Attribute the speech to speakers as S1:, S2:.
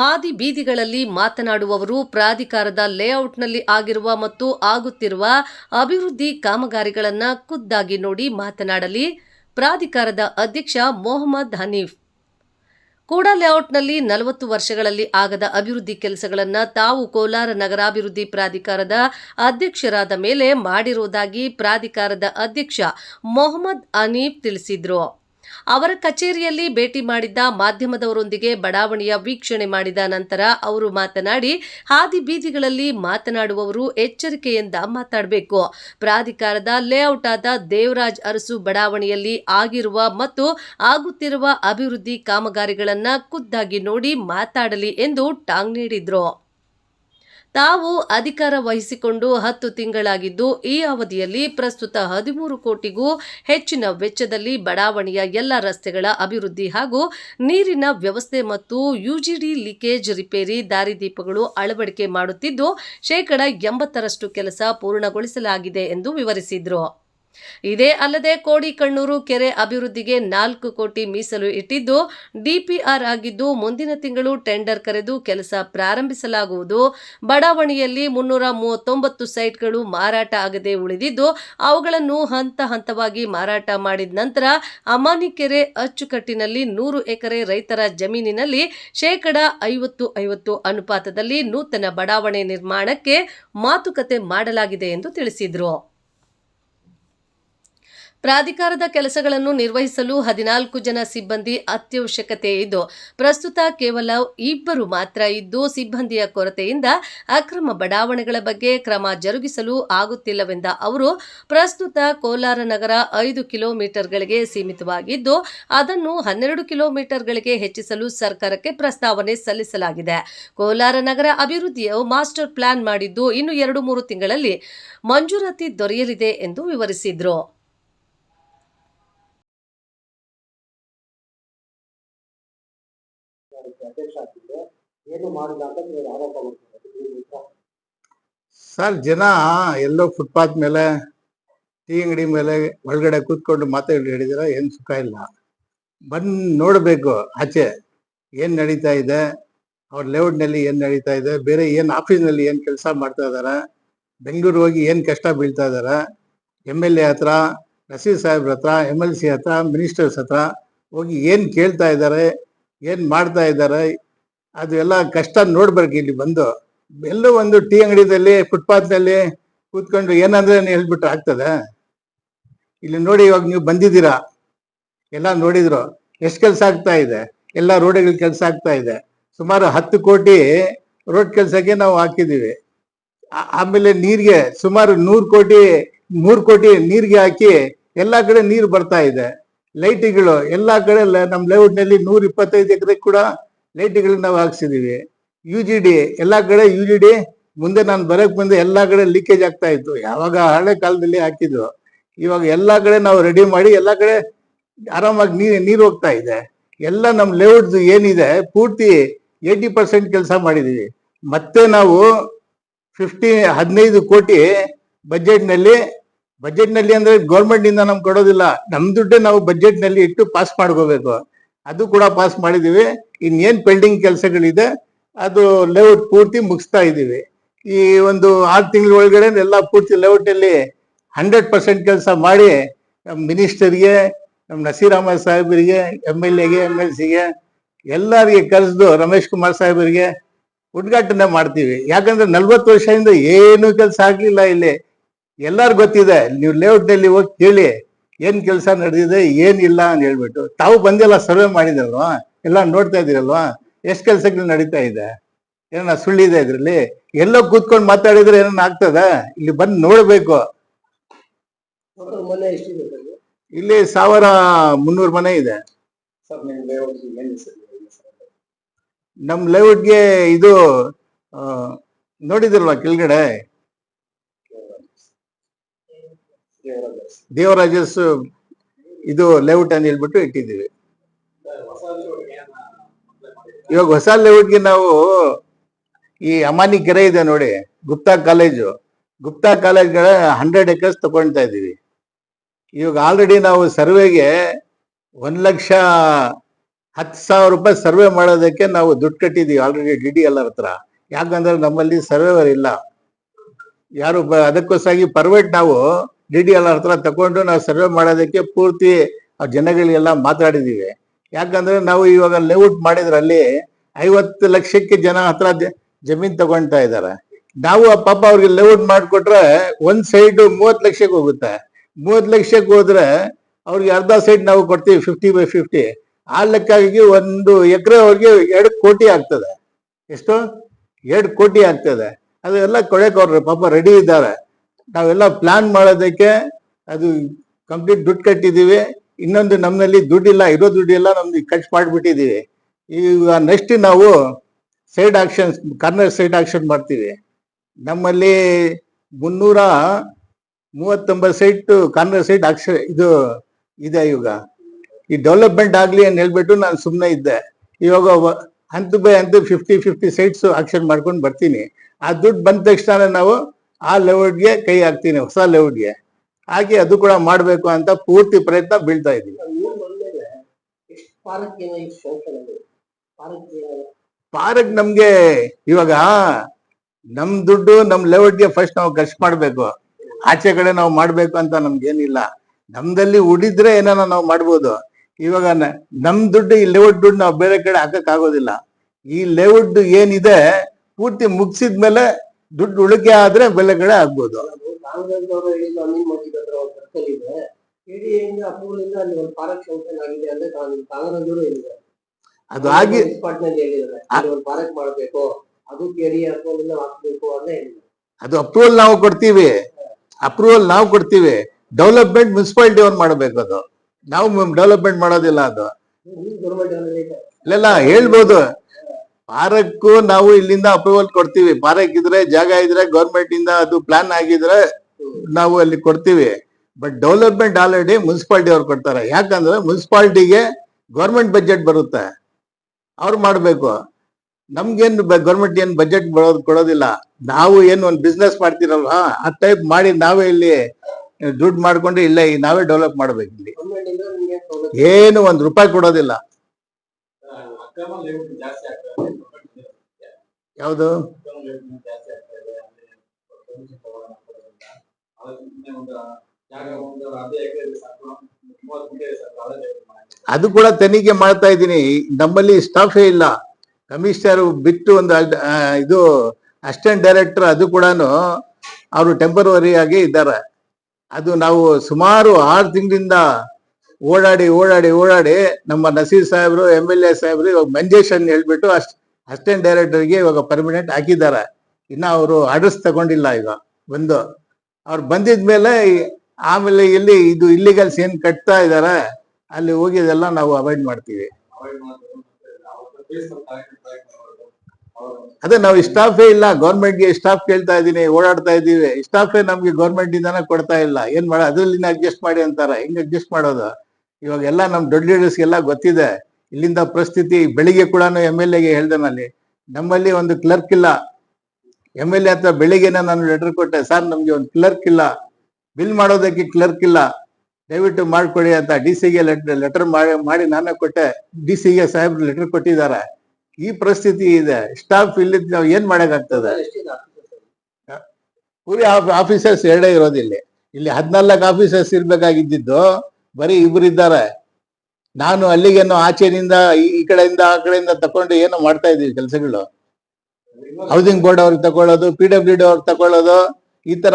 S1: ಹಾದಿ ಬೀದಿಗಳಲ್ಲಿ ಮಾತನಾಡುವವರು ಪ್ರಾಧಿಕಾರದ ಲೇಔಟ್ನಲ್ಲಿ ಆಗಿರುವ ಮತ್ತು ಆಗುತ್ತಿರುವ ಅಭಿವೃದ್ಧಿ ಕಾಮಗಾರಿಗಳನ್ನು ಖುದ್ದಾಗಿ ನೋಡಿ ಮಾತನಾಡಲಿ. ಪ್ರಾಧಿಕಾರದ ಅಧ್ಯಕ್ಷ ಮೊಹಮ್ಮದ್ ಹನೀಫ್. ಕೂಡ ಲೇಔಟ್ನಲ್ಲಿ ನಲವತ್ತು ವರ್ಷಗಳಲ್ಲಿ ಆಗದ ಅಭಿವೃದ್ಧಿ ಕೆಲಸಗಳನ್ನು ತಾವು ಕೋಲಾರ ನಗರಾಭಿವೃದ್ಧಿ ಪ್ರಾಧಿಕಾರದ ಅಧ್ಯಕ್ಷರಾದ ಮೇಲೆ ಮಾಡಿರುವುದಾಗಿ ಪ್ರಾಧಿಕಾರದ ಅಧ್ಯಕ್ಷ ಮೊಹಮ್ಮದ್ ಅನೀಫ್ ತಿಳಿಸಿದ್ರು. ಅವರ ಕಚೇರಿಯಲ್ಲಿ ಭೇಟಿ ಮಾಡಿದ್ದ ಮಾಧ್ಯಮದವರೊಂದಿಗೆ ಬಡಾವಣೆಯ ವೀಕ್ಷಣೆ ಮಾಡಿದ ನಂತರ ಅವರು ಮಾತನಾಡಿ, ಹಾದಿ ಬೀದಿಗಳಲ್ಲಿ ಮಾತನಾಡುವವರು ಎಚ್ಚರಿಕೆಯಿಂದ ಮಾತಾಡಬೇಕು. ಪ್ರಾಧಿಕಾರದ ಲೇಔಟ್ ಆದ ದೇವರಾಜ್ ಅರಸು ಬಡಾವಣೆಯಲ್ಲಿ ಆಗಿರುವ ಮತ್ತು ಆಗುತ್ತಿರುವ ಅಭಿವೃದ್ಧಿ ಕಾಮಗಾರಿಗಳನ್ನು ಖುದ್ದಾಗಿ ನೋಡಿ ಮಾತಾಡಲಿ ಎಂದು ಟಾಂಗ್ ನೀಡಿದ್ರು. ತಾವು ಅಧಿಕಾರ ವಹಿಸಿಕೊಂಡು ಹತ್ತು ತಿಂಗಳಾಗಿದ್ದು, ಈ ಅವಧಿಯಲ್ಲಿ ಪ್ರಸ್ತುತ ಹದಿಮೂರು ಕೋಟಿಗೂ ಹೆಚ್ಚಿನ ವೆಚ್ಚದಲ್ಲಿ ಬಡಾವಣೆಯ ಎಲ್ಲ ರಸ್ತೆಗಳ ಅಭಿವೃದ್ಧಿ ಹಾಗೂ ನೀರಿನ ವ್ಯವಸ್ಥೆ ಮತ್ತು ಯುಜಿಡಿ ಲೀಕೇಜ್ ರಿಪೇರಿ ದಾರಿದೀಪಗಳು ಅಳವಡಿಕೆ ಮಾಡುತ್ತಿದ್ದು, ಶೇಕಡ ಎಂಬತ್ತರಷ್ಟು ಕೆಲಸ ಪೂರ್ಣಗೊಳಿಸಲಾಗಿದೆ ಎಂದು ವಿವರಿಸಿದರು. ಇದೇ ಅಲ್ಲದೆ ಕೋಡಿಕಣ್ಣೂರು ಕೆರೆ ಅಭಿವೃದ್ಧಿಗೆ ನಾಲ್ಕು ಕೋಟಿ ಮೀಸಲು ಇಟ್ಟಿದ್ದು, ಡಿಪಿಆರ್ ಆಗಿದ್ದು ಮುಂದಿನ ತಿಂಗಳು ಟೆಂಡರ್ ಕರೆದು ಕೆಲಸ ಪ್ರಾರಂಭಿಸಲಾಗುವುದು. ಬಡಾವಣೆಯಲ್ಲಿ ಮುನ್ನೂರ ಮೂವತ್ತೊಂಬತ್ತು ಸೈಟ್ಗಳು ಮಾರಾಟ ಆಗದೆ ಉಳಿದಿದ್ದು, ಅವುಗಳನ್ನು ಹಂತ ಹಂತವಾಗಿ ಮಾರಾಟ ಮಾಡಿದ ನಂತರ ಅಮಾನಿ ಕೆರೆ ಅಚ್ಚುಕಟ್ಟಿನಲ್ಲಿ ನೂರು ಎಕರೆ ರೈತರ ಜಮೀನಿನಲ್ಲಿ ಶೇಕಡ ಐವತ್ತು ಐವತ್ತು ಅನುಪಾತದಲ್ಲಿ ನೂತನ ಬಡಾವಣೆ ನಿರ್ಮಾಣಕ್ಕೆ ಮಾತುಕತೆ ಮಾಡಲಾಗಿದೆ ಎಂದು ತಿಳಿಸಿದರು. ಪ್ರಾಧಿಕಾರದ ಕೆಲಸಗಳನ್ನು ನಿರ್ವಹಿಸಲು ಹದಿನಾಲ್ಕು ಜನ ಸಿಬ್ಬಂದಿ ಅತ್ಯವಶ್ಯಕತೆ ಇದ್ದು, ಪ್ರಸ್ತುತ ಕೇವಲ ಇಬ್ಬರು ಮಾತ್ರ ಇದ್ದು ಸಿಬ್ಬಂದಿಯ ಕೊರತೆಯಿಂದ ಅಕ್ರಮ ಬಡಾವಣೆಗಳ ಬಗ್ಗೆ ಕ್ರಮ ಜರುಗಿಸಲು ಆಗುತ್ತಿಲ್ಲವೆಂದ ಅವರು, ಪ್ರಸ್ತುತ ಕೋಲಾರ ನಗರ ಐದು ಕಿಲೋಮೀಟರ್ಗಳಿಗೆ ಸೀಮಿತವಾಗಿದ್ದು, ಅದನ್ನು ಹನ್ನೆರಡು ಕಿಲೋಮೀಟರ್ಗಳಿಗೆ ಹೆಚ್ಚಿಸಲು ಸರ್ಕಾರಕ್ಕೆ ಪ್ರಸ್ತಾವನೆ ಸಲ್ಲಿಸಲಾಗಿದೆ. ಕೋಲಾರ ನಗರ ಅಭಿವೃದ್ಧಿಯು ಮಾಸ್ಟರ್ ಪ್ಲಾನ್ ಮಾಡಿದ್ದು ಇನ್ನು ಎರಡು ಮೂರು ತಿಂಗಳಲ್ಲಿ ಮಂಜೂರಾತಿ ದೊರೆಯಲಿದೆ ಎಂದು ವಿವರಿಸಿದ್ರು.
S2: ಸರ್, ಜನ ಎಲ್ಲೋ ಫುಟ್ಪಾತ್ ಮೇಲೆ ಟೀ ಅಂಗಡಿ ಮೇಲೆ ಒಳಗಡೆ ಕೂತ್ಕೊಂಡು ಮಾತಾಡಿ ಹೇಳಿದ್ರೆ, ಏನ್ ಸುಖ ಇಲ್ಲ. ಬಂದ್ ನೋಡ್ಬೇಕು ಆಚೆ, ಏನ್ ನಡೀತಾ ಇದೆ, ಅವ್ರ ಲೇಔಟ್ನಲ್ಲಿ ಏನ್ ನಡೀತಾ ಇದೆ, ಬೇರೆ ಏನ್ ಆಫೀಸ್ನಲ್ಲಿ ಏನ್ ಕೆಲಸ ಮಾಡ್ತಾ ಇದಾರೆ, ಬೆಂಗಳೂರು ಹೋಗಿ ಏನ್ ಕಷ್ಟ ಬೀಳ್ತಾ ಇದಾರೆ, ಎಂ ಎಲ್ ಎ ಹತ್ರ ರಸೀದ್ ಸಾಹೇಬ್ರ ಹತ್ರ, ಎಂ ಎಲ್ ಸಿ ಹತ್ರ, ಮಿನಿಸ್ಟರ್ಸ್ ಹತ್ರ ಹೋಗಿ ಏನ್ ಕೇಳ್ತಾ ಇದ್ದಾರೆ ಏನ್ ಮಾಡ್ತಾ ಇದ್ದಾರೆ ಅದು ಎಲ್ಲ ಕಷ್ಟ ನೋಡ್ಬೇಕು ಇಲ್ಲಿ ಬಂದು. ಎಲ್ಲೋ ಒಂದು ಟೀ ಅಂಗಡಿದಲ್ಲಿ, ಫುಟ್ಪಾತ್ನಲ್ಲಿ ಕೂತ್ಕೊಂಡು ಏನಂದ್ರೆ ಹೇಳ್ಬಿಟ್ರೆ ಆಗ್ತದೆ. ಇಲ್ಲಿ ನೋಡಿ ಇವಾಗ ನೀವು ಬಂದಿದ್ದೀರಾ? ಎಲ್ಲ ನೋಡಿದ್ರು. ಎಷ್ಟು ಕೆಲಸ ಆಗ್ತಾ ಇದೆ? ಎಲ್ಲ ರೋಡ್ಗಳ ಕೆಲಸ ಆಗ್ತಾ ಇದೆ. ಸುಮಾರು ಹತ್ತು ಕೋಟಿ ರೋಡ್ ಕೆಲಸಕ್ಕೆ ನಾವು ಹಾಕಿದ್ದೀವಿ. ಆಮೇಲೆ ನೀರಿಗೆ ಸುಮಾರು ನೂರು ಕೋಟಿ, ಮೂರು ಕೋಟಿ ನೀರಿಗೆ ಹಾಕಿ ಎಲ್ಲ ಕಡೆ ನೀರು ಬರ್ತಾ ಇದೆ. ಲೈಟ್ಗಳು ಎಲ್ಲ ಕಡೆ ನಮ್ಮ ನಮ್ ಲೇಔಟ್ನಲ್ಲಿ ನೂರ ಇಪ್ಪತ್ತೈದು ಎಕರೆ ಕೂಡ ಲೈಟ್ಗಳನ್ನ ನಾವು ಹಾಕ್ಸಿದೀವಿ. ಯು ಜಿ ಡಿ ಎಲ್ಲಾ ಕಡೆ ಯು ಜಿ ಡಿ ಮುಂದೆ ನಾನು ಬರಕ್ ಬಂದೆ ಎಲ್ಲಾ ಕಡೆ ಲೀಕೇಜ್ ಆಗ್ತಾ ಇತ್ತು. ಯಾವಾಗ ಹಳೆ ಕಾಲದಲ್ಲಿ ಹಾಕಿದ್ರು ಇವಾಗ ಎಲ್ಲಾ ಕಡೆ ನಾವು ರೆಡಿ ಮಾಡಿ ಎಲ್ಲಾ ಕಡೆ ಆರಾಮಾಗಿ ನೀರು ನೀರು ಹೋಗ್ತಾ ಇದೆ. ಎಲ್ಲ ನಮ್ಮ ಲೇಔಟ್ ಏನಿದೆ, ಪೂರ್ತಿ ಏಯ್ಟಿ ಪರ್ಸೆಂಟ್ ಕೆಲಸ ಮಾಡಿದೀವಿ. ಮತ್ತೆ ನಾವು ಫಿಫ್ಟಿ ಹದಿನೈದು ಕೋಟಿ ಬಜೆಟ್ನಲ್ಲಿ ಬಜೆಟ್ನಲ್ಲಿ ಅಂದ್ರೆ ಗೌರ್ಮೆಂಟ್ ಇಂದ ನಮ್ಗೆ ಕೊಡೋದಿಲ್ಲ. ನಮ್ಮ ದುಡ್ಡೇ ನಾವು ಬಜೆಟ್ನಲ್ಲಿ ಇಟ್ಟು ಪಾಸ್ ಮಾಡ್ಕೋಬೇಕು. ಅದು ಕೂಡ ಪಾಸ್ ಮಾಡಿದೀವಿ. ಇನ್ನೇನ್ ಪೆಂಡಿಂಗ್ ಕೆಲಸಗಳಿದೆ, ಅದು ಲೇಔಟ್ ಪೂರ್ತಿ ಮುಗಿಸ್ತಾ ಇದೀವಿ ಈ ಒಂದು ಆರು ತಿಂಗಳ ಒಳಗಡೆ ಎಲ್ಲ ಪೂರ್ತಿ ಲೇಔಟ್ ಅಲ್ಲಿ ಹಂಡ್ರೆಡ್ ಪರ್ಸೆಂಟ್ ಕೆಲಸ ಮಾಡಿ ನಮ್ಮ ಮಿನಿಸ್ಟರ್ಗೆ ನಮ್ಮ ನಸೀರಾಮ ಸಾಹೇಬರಿಗೆ, ಎಂ ಎಲ್ ಎಗೆ, ಎಂ ಎಲ್ ಸಿಗೆ, ಎಲ್ಲರಿಗೆ ಕರೆಸ್ದು ರಮೇಶ್ ಕುಮಾರ್ ಸಾಹೇಬರಿಗೆ ಉದ್ಘಾಟನೆ ಮಾಡ್ತೀವಿ. ಯಾಕಂದ್ರೆ ನಲ್ವತ್ತು ವರ್ಷದಿಂದ ಏನು ಕೆಲಸ ಆಗ್ಲಿಲ್ಲ ಇಲ್ಲಿ. ಎಲ್ಲಾರು ಗೊತ್ತಿದೆ, ನೀವು ಲೇಔಟ್ನಲ್ಲಿ ಹೋಗಿ ಕೇಳಿ. ಏನ್ ಕೆಲಸ ನಡೆದಿದೆ ಏನಿಲ್ಲ ಅಂತ ಹೇಳ್ಬಿಟ್ಟು ತಾವು ಬಂದೆಲ್ಲ ಸರ್ವೆ ಮಾಡಿದ್ರಲ್ವಾ ಎಲ್ಲ ನೋಡ್ತಾ ಇದ್ದೀರಲ್ವಾ? ಎಷ್ಟ್ ಕೆಲ್ಸಗಳು ನಡೀತಾ ಇದೆ? ಏನ ಸುಳ್ಳಿದೆ ಇದ್ರಲ್ಲಿ? ಎಲ್ಲೋ ಕೂತ್ಕೊಂಡು ಮಾತಾಡಿದ್ರೆ ಏನನ್ನ ಆಗ್ತದ? ಇಲ್ಲಿ ಬಂದು ನೋಡ್ಬೇಕು. ಇಲ್ಲಿ ಸಾವಿರ ಮುನ್ನೂರು ಮನೆ ಇದೆ. ನಮ್ ಲೇಔಟ್ಗೆ ಇದು ಆ, ನೋಡಿದಿರಲ್ವಾ ಕೆಳಗಡೆ
S3: ದೇವರಾಜ್
S2: ದೇವರಾಜಸ್ ಇದು ಲೇಔಟ್ ಅಂತ ಹೇಳ್ಬಿಟ್ಟು ಇಟ್ಟಿದ್ದೀವಿ. ಇವಾಗ ಹೊಸ ಲೇಔಟ್ಗೆ ನಾವು ಈ ಅಮಾನಿ ಕೆರೆ ಇದೆ ನೋಡಿ, ಗುಪ್ತಾ ಕಾಲೇಜು. ಗುಪ್ತಾ ಕಾಲೇಜ್ಗಳ ಹಂಡ್ರೆಡ್ ಎಕರ್ಸ್ ತಗೊಳ್ತಾ ಇದ್ದೀವಿ. ಇವಾಗ ಆಲ್ರೆಡಿ ನಾವು ಸರ್ವೆಗೆ ಒಂದ್ ಲಕ್ಷ ಹತ್ತು ಸಾವಿರ ರೂಪಾಯಿ ಸರ್ವೆ ಮಾಡೋದಕ್ಕೆ ನಾವು ದುಡ್ಡು ಕಟ್ಟಿದೀವಿ ಆಲ್ರೆಡಿ ಡಿ ಡಿ ಎಲ್ ಹತ್ರ. ಯಾಕಂದ್ರೆ ನಮ್ಮಲ್ಲಿ ಸರ್ವೇವರ್ ಇಲ್ಲ. ಯಾರು ಅದಕ್ಕೋಸ್ಕರ ಪರ್ವೆಟ್ ನಾವು ಡಿ ಡಿ ಎಲ್ ಹತ್ರ ತಗೊಂಡು ನಾವು ಸರ್ವೆ ಮಾಡೋದಕ್ಕೆ ಪೂರ್ತಿ ಆ ಜನಗಳಿಗೆಲ್ಲ ಮಾತಾಡಿದೀವಿ ಯಾಕಂದ್ರೆ ನಾವು ಇವಾಗ ಲೇಔಟ್ ಮಾಡಿದ್ರಲ್ಲಿ ಐವತ್ತು ಲಕ್ಷಕ್ಕೆ ಜನ ಹತ್ರ ಜಮೀನ್ ತಗೊಳ್ತಾ ಇದ್ದಾರೆ. ನಾವು ಆ ಪಾಪ ಅವ್ರಿಗೆ ಲೇಔಟ್ ಮಾಡಿಕೊಟ್ರೆ ಒಂದ್ ಸೈಡ್ ಮೂವತ್ ಲಕ್ಷಕ್ಕೆ ಹೋಗುತ್ತೆ. ಮೂವತ್ ಲಕ್ಷಕ್ಕೆ ಹೋದ್ರೆ ಅವ್ರಿಗೆ ಅರ್ಧ ಸೈಡ್ ನಾವು ಕೊಡ್ತೀವಿ ಫಿಫ್ಟಿ ಬೈ ಫಿಫ್ಟಿ ಆ ಲೆಕ್ಕಾಗಿ ಒಂದು ಎಕರೆ ಅವ್ರಿಗೆ ಎರಡು ಕೋಟಿ ಆಗ್ತದೆ. ಎಷ್ಟು? ಎರಡು ಕೋಟಿ ಆಗ್ತದೆ. ಅದೆಲ್ಲ ಕೊಡಕ್ಕೆ ಅವ್ರ ಪಾಪ ರೆಡಿ ಇದ್ದಾರೆ. ನಾವೆಲ್ಲ ಪ್ಲಾನ್ ಮಾಡೋದಕ್ಕೆ ಅದು ಕಂಪ್ಲೀಟ್ ದುಡ್ಡು ಕಟ್ಟಿದೀವಿ ಇನ್ನೊಂದು ನಮ್ಮಲ್ಲಿ ದುಡ್ಡಿಲ್ಲ, ಇರೋ ದುಡ್ಡಿಲ್ಲ ನಮ್ದು ಖರ್ಚು ಮಾಡಿಬಿಟ್ಟಿದೀವಿ ಈಗ ನೆಕ್ಸ್ಟ್ ನಾವು side actions corner side action ಮಾಡ್ತೀವಿ. ನಮ್ಮಲ್ಲಿ ಮುನ್ನೂರ ಮೂವತ್ತೊಂಬತ್ತು ಸೈಟ್ ಕಾರ್ನರ್ ಸೈಡ್ ಆಕ್ಷನ್ ಇದು ಇದೆ ಇವಾಗ ಈ ಡೆವಲಪ್ಮೆಂಟ್ ಆಗಲಿ ಅಂತ ಹೇಳ್ಬಿಟ್ಟು ನಾನು ಸುಮ್ಮನೆ ಇದ್ದೆ. ಇವಾಗ ಹಂತ ಬೈ ಹಂತ ಫಿಫ್ಟಿ ಫಿಫ್ಟಿ ಸೈಟ್ಸ್ ಆಕ್ಷನ್ ಮಾಡ್ಕೊಂಡು ಬರ್ತೀನಿ. ಆ ದುಡ್ಡು ಬಂದ ತಕ್ಷಣ ನಾವು ಆ ಲೆವೆಲ್ಗೆ ಕೈ ಹಾಕ್ತೀನಿ ಹೊಸ ಲೆವೆಲ್ಗೆ ಹಾಗೆ ಅದು ಕೂಡ ಮಾಡಬೇಕು ಅಂತ ಪೂರ್ತಿ ಪ್ರಯತ್ನ ಬೀಳ್ತಾ ಇದ್ದೀವಿ.
S3: ಪಾರಕ್
S2: ನಮ್ಗೆ ಇವಾಗ ನಮ್ ದುಡ್ಡು ನಮ್ ಲೆವೆಲ್ಗೆ ಫಸ್ಟ್ ನಾವು ಖರ್ಚು ಮಾಡ್ಬೇಕು. ಆಚೆ ಕಡೆ ನಾವು ಮಾಡ್ಬೇಕು ಅಂತ ನಮ್ಗೇನಿಲ್ಲ. ನಮ್ದಲ್ಲಿ ಉಳಿದ್ರೆ ಏನಾನ ನಾವು ಮಾಡ್ಬೋದು. ಇವಾಗ ನಮ್ ದುಡ್ಡು ಈ ಲೇಔಟ್ ದುಡ್ಡು ನಾವು ಬೇರೆ ಕಡೆ ಹಾಕಕ್ ಆಗೋದಿಲ್ಲ. ಈ ಲೇಔಟ್ ಏನಿದೆ ಪೂರ್ತಿ ಮುಗಿಸಿದ್ಮೇಲೆ ದುಡ್ಡು ಉಳಿಕೆ ಆದ್ರೆ ಬೆಲೆಗಳೇ ಆಗ್ಬೋದು. ಅದು ಆಗಿ
S3: ಅದು ಅಪ್ರೂವಲ್
S2: ನಾವು ಕೊಡ್ತೀವಿ. ಅಪ್ರೂವಲ್ ನಾವು ಕೊಡ್ತೀವಿ. ಡೆವಲಪ್ಮೆಂಟ್ ಮುನ್ಸಿಪಾಲಿಟಿ ಅವ್ರು ಮಾಡ್ಬೇಕು ಅದು. ನಾವು ಡೆವಲಪ್ಮೆಂಟ್ ಮಾಡೋದಿಲ್ಲ ಅದು. ಇಲ್ಲ ಹೇಳ್ಬೋದು. ಪಾರಕ್ಕು ನಾವು ಇಲ್ಲಿಂದ ಅಪ್ರೂವಲ್ ಕೊಡ್ತೀವಿ. ಪಾರಕ್ ಇದ್ರೆ ಜಾಗ ಇದ್ರೆ ಗೌರ್ಮೆಂಟ್ ಇಂದ ಅದು ಪ್ಲಾನ್ ಆಗಿದ್ರೆ ನಾವು ಅಲ್ಲಿ ಕೊಡ್ತೀವಿ. ಬಟ್ ಡೆವಲಪ್ಮೆಂಟ್ ಆಲ್ರೆಡಿ ಮುನ್ಸಿಪಾಲ್ಟಿ ಅವ್ರು ಕೊಡ್ತಾರೆ. ಯಾಕಂದ್ರೆ ಮುನ್ಸಿಪಾಲ್ಟಿಗೆ ಗೌರ್ಮೆಂಟ್ ಬಜೆಟ್ ಬರುತ್ತೆ. ಅವ್ರು ಮಾಡ್ಬೇಕು. ನಮ್ಗೇನು ಗೌರ್ಮೆಂಟ್ ಏನ್ ಬಜೆಟ್ ಬರೋದು ಕೊಡೋದಿಲ್ಲ. ನಾವು ಏನು ಒಂದು ಬಿಸ್ನೆಸ್ ಮಾಡ್ತಿರಲ್ವಾ? ಆ ಟೈಪ್ ಮಾಡಿ ನಾವೇ ಇಲ್ಲಿ ದುಡ್ಡು ಮಾಡ್ಕೊಂಡು ಇಲ್ಲೇ ನಾವೇ ಡೆವಲಪ್ ಮಾಡ್ಬೇಕು ಇಲ್ಲಿ. ಏನು ಒಂದು ರೂಪಾಯಿ ಕೊಡೋದಿಲ್ಲ
S3: ಅಕ್ರಮ ಲೇಔಟ್ ಜಾಸ್ತಿ ಆಗ್ತದೆ
S2: ಯಾವುದು?
S3: ಅದು
S2: ಕೂಡ ತನಿಖೆ ಮಾಡ್ತಾ ಇದ್ದೀನಿ. ನಮ್ಮಲ್ಲಿ ಸ್ಟಾಫೇ ಇಲ್ಲ. ಕಮಿಷನರ್ ಬಿಟ್ಟು ಒಂದು ಇದು ಅಸಿಸ್ಟೆಂಟ್ ಡೈರೆಕ್ಟರ್ ಅದು ಕೂಡ ಅವರು ಟೆಂಪರವರಿ ಆಗಿ ಇದ್ದಾರೆ. ಅದು ನಾವು ಸುಮಾರು ಆರು ತಿಂಗಳಿಂದ ಓಡಾಡಿ ಓಡಾಡಿ ಓಡಾಡಿ ನಮ್ಮ ನಸೀರ್ ಸಾಹೇಬ್ರು ಎಂ ಎಲ್ ಎ ಸಾಹೇಬ್ರು ಇವಾಗ ಮಂಜೇಶ್ ಅಂತ ಹೇಳ್ಬಿಟ್ಟು ಅಷ್ಟ್ ಅಸಿಸ್ಟೆಂಟ್ ಡೈರೆಕ್ಟರ್ಗೆ ಇವಾಗ ಪರ್ಮನೆಂಟ್ ಹಾಕಿದ್ದಾರೆ. ಇನ್ನ ಅವರು ಆರ್ಡರ್ಸ್ ತಗೊಂಡಿಲ್ಲ ಈಗ ಒಂದು ಅವ್ರು ಬಂದಿದ್ಮೇಲೆ ಆಮೇಲೆ ಇಲ್ಲಿ ಇದು ಇಲ್ಲಿಗಲ್ಸ್ ಏನ್ ಕಟ್ತಾ ಇದಾರೆ, ಅಲ್ಲಿ ಹೋಗಿದೆಲ್ಲ ನಾವು ಅವಾಯ್ಡ್ ಮಾಡ್ತೀವಿ. ಅದೇ ನಾವು ಸ್ಟಾಫೇ ಇಲ್ಲ ಗೌರ್ಮೆಂಟ್ಗೆ ಸ್ಟಾಫ್ ಕೇಳ್ತಾ ಇದೀನಿ, ಓಡಾಡ್ತಾ ಇದೀವಿ. ಸ್ಟಾಫೇ ನಮ್ಗೆ ಗೌರ್ಮೆಂಟ್ ಇಂದಾನೆ ಕೊಡ್ತಾ ಇಲ್ಲ. ಏನ್ ಮಾಡ ಅದ್ರಲ್ಲಿ ಅಡ್ಜಸ್ಟ್ ಮಾಡಿ ಅಂತಾರೆ. ಹೆಂಗ್ ಅಡ್ಜಸ್ಟ್ ಮಾಡೋದು? ಇವಾಗ ಎಲ್ಲ ನಮ್ ದೊಡ್ಡ ಲೀಡರ್ಸ್ ಎಲ್ಲ ಗೊತ್ತಿದೆ. ಇಲ್ಲಿಂದ ಪರಿಸ್ಥಿತಿ ಬೆಳಿಗ್ಗೆ ಕೂಡ ಎಂ ಎಲ್ ಎಗೆ ಹೇಳ್ದೆ ನಲ್ಲಿ ನಮ್ಮಲ್ಲಿ ಒಂದು ಕ್ಲರ್ಕ್ ಇಲ್ಲ. ಎಂ ಎಲ್ ಎ ಹತ್ರ ಬೆಳಿಗ್ಗೆನ ನಾನು ಲೆಟರ್ ಕೊಟ್ಟೆ, ಸರ್, ನಮ್ಗೆ ಒಂದು ಕ್ಲರ್ಕ್ ಇಲ್ಲ. ಬಿಲ್ ಮಾಡೋದಕ್ಕೆ ಕ್ಲರ್ಕ್ ಇಲ್ಲ. ದಯವಿಟ್ಟು ಮಾಡ್ಕೊಡಿ ಅಂತ ಡಿ ಸಿಗೆ ಲೆಟರ್ ಮಾಡಿ ಮಾಡಿ ನಾನೇ ಕೊಟ್ಟೆ. ಡಿ ಸಿಗೆ ಸಾಹೇಬ್ರು ಲೆಟರ್ ಕೊಟ್ಟಿದ್ದಾರೆ. ಈ ಪರಿಸ್ಥಿತಿ ಇದೆ. ಸ್ಟಾಫ್ ಇಲ್ಲಿ ನಾವು ಏನ್ ಮಾಡಕ್ಕಾಗ್ತದೆ? ಪೂರಿ ಆಫೀಸರ್ಸ್ ಎರಡೇ ಇರೋದಿಲ್ಲ ಇಲ್ಲಿ. ಹದಿನಾಲ್ಕು ಆಫೀಸರ್ಸ್ ಇರ್ಬೇಕಾಗಿದ್ದು ಬರೀ ಇಬ್ರು ಇದ್ದಾರೆ. ನಾನು ಅಲ್ಲಿಗೇನೋ ಆಚೆನಿಂದ ಈ ಕಡೆಯಿಂದ ಆ ಕಡೆಯಿಂದ ತಕೊಂಡು ಏನೋ ಮಾಡ್ತಾ ಇದ್ದೀವಿ ಕೆಲಸಗಳು. ಹೌಸಿಂಗ್ ಬೋರ್ಡ್ ಅವ್ರಿಗೆ ತಗೊಳ್ಳೋದು ಪಿ ಡಬ್ಲ್ಯೂ ಡಿ ಅವ್ರಿಗೆ ತಗೊಳ್ಳೋದು ಈ ತರ